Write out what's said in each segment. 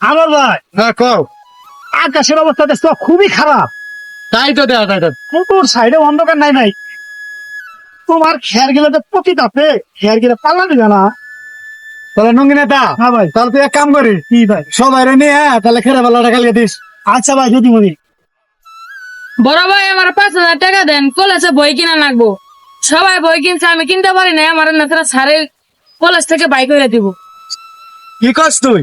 আমার ভাই। হ্যাঁ কও। আকাশের অবস্থা দেখছ খুবই খারাপ। তাই তো দেয়া তাই তো। পুকুর সাইডে অন্ধকার নাই নাই। তোমার খেয়ার গেলে তো প্রতি তাপে খেয়ার গেলে পাল্লা দিবে না। তাহলে নঙ্গি নেতা হ্যাঁ ভাই। তাহলে তুই এক কাম করি। কি ভাই? সবাই রে নিয়ে তাহলে খেরে বেলাটা খালিয়ে দিস। আচ্ছা ভাই যদি মনি বড় ভাই আমার পাঁচ হাজার টাকা দেন কলেজে বই কিনা লাগবো। সবাই বই কিনছে আমি কিনতে পারি না আমার নেতারা সারে কলেজ থেকে বাইক করে দিব। কি করছ তুই?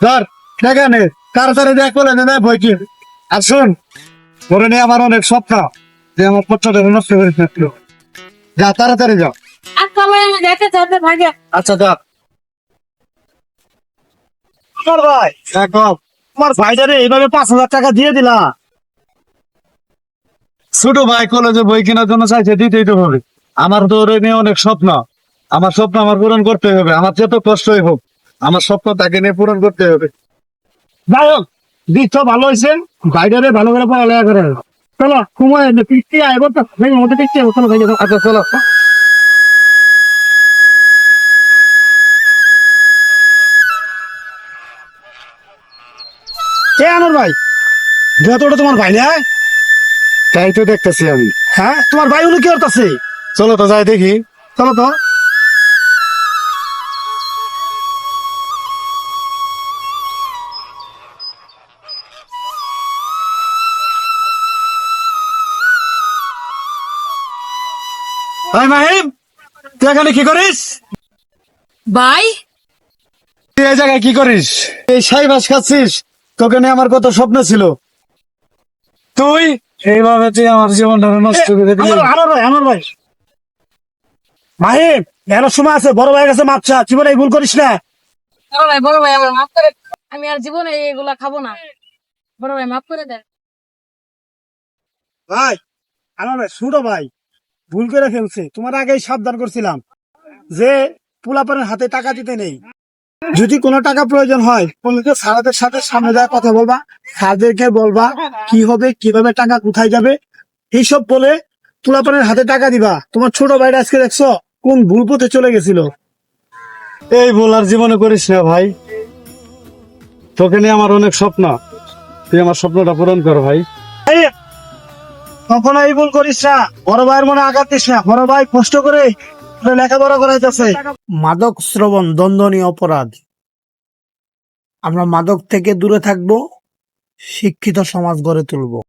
ধর টাকা নে তাড়াতাড়ি দেখ বলে নে বই কি আর শোন ধরে নিয়ে আমার অনেক স্বপ্ন যে আমার পত্রটা নষ্ট করে থাকল যা তাড়াতাড়ি যাও আচ্ছা দেখে আচ্ছা যা। আমার ভাই কও তোমার ভাইটারে এইভাবে পাঁচ হাজার টাকা দিয়ে দিলা। ছোট ভাই কলেজে বই কেনার জন্য চাইছে দিতেই তো হবে। আমার তো ওরে নিয়ে অনেক স্বপ্ন। আমার স্বপ্ন আমার পূরণ করতে হবে। আমার যত কষ্টই হোক আমার স্বপ্ন তাকে নিয়ে পূরণ করতে হবে। যাই হোক দিচ্ছ ভালো হয়েছে ভাইটারে ভালো করে পড়ালেখা করে চলো সময় আইব তো। মধ্যে চলো আচ্ছা চলো। আনোর ভাই যতটা তোমার ভাই না? তাই তো দেখতেছি আমি। হ্যাঁ তোমার ভাই উনি কি করতেছে? চলো তো যাই দেখি। চলো তো। ভাই মাহিম তুই এখানে কি করিস? ভাই? তুই এই জায়গায় কি করিস? এই সাই মাছ খাচ্ছিস? তোকে নিয়ে আমার কত স্বপ্ন ছিল। তুই এইভাবে তুই আমার জীবনটা নষ্ট করে দিলি। আমার ভাই আমার ভাই। মাহিম এর সময় আছে বড় ভাই কাছে মাপছা জীবনে এই ভুল করিস না। বড় ভাই বড় ভাই আমার মাফ করে আমি আর জীবনে এগুলা খাব না। বড় ভাই মাফ করে দেন ভাই আমার ভাই ছোট ভাই। ভুল করে ফেলছে। তোমার আগেই সাবধান করছিলাম যে পোলাপানের হাতে টাকা দিতে নেই। যদি কোনো টাকা প্রয়োজন হয় বলতে সাথে সামনে যায় কথা বলবা, স্যারদেরকে বলবা কি হবে, কীভাবে টাকা কোথায় যাবে। এইসব বলে পোলাপানের হাতে টাকা দিবা। তোমার ছোট ভাইটা আজকে দেখছ কোন ভুল পথে চলে গেছিল। এই ভুল আর জীবনে করিস না ভাই। তোকে নিয়ে আমার অনেক স্বপ্ন। তুই আমার স্বপ্নটা পূরণ কর ভাই। কখনো এই ভুল করিস না। বড় ভাইয়ের মনে আঘাত দিস না। বড় ভাই কষ্ট করে লেখাপড়া করাইতেছে। মাদক শ্রবণ দ্বন্দ্বনীয় অপরাধ। আমরা মাদক থেকে দূরে থাকব, শিক্ষিত সমাজ গড়ে তুলব।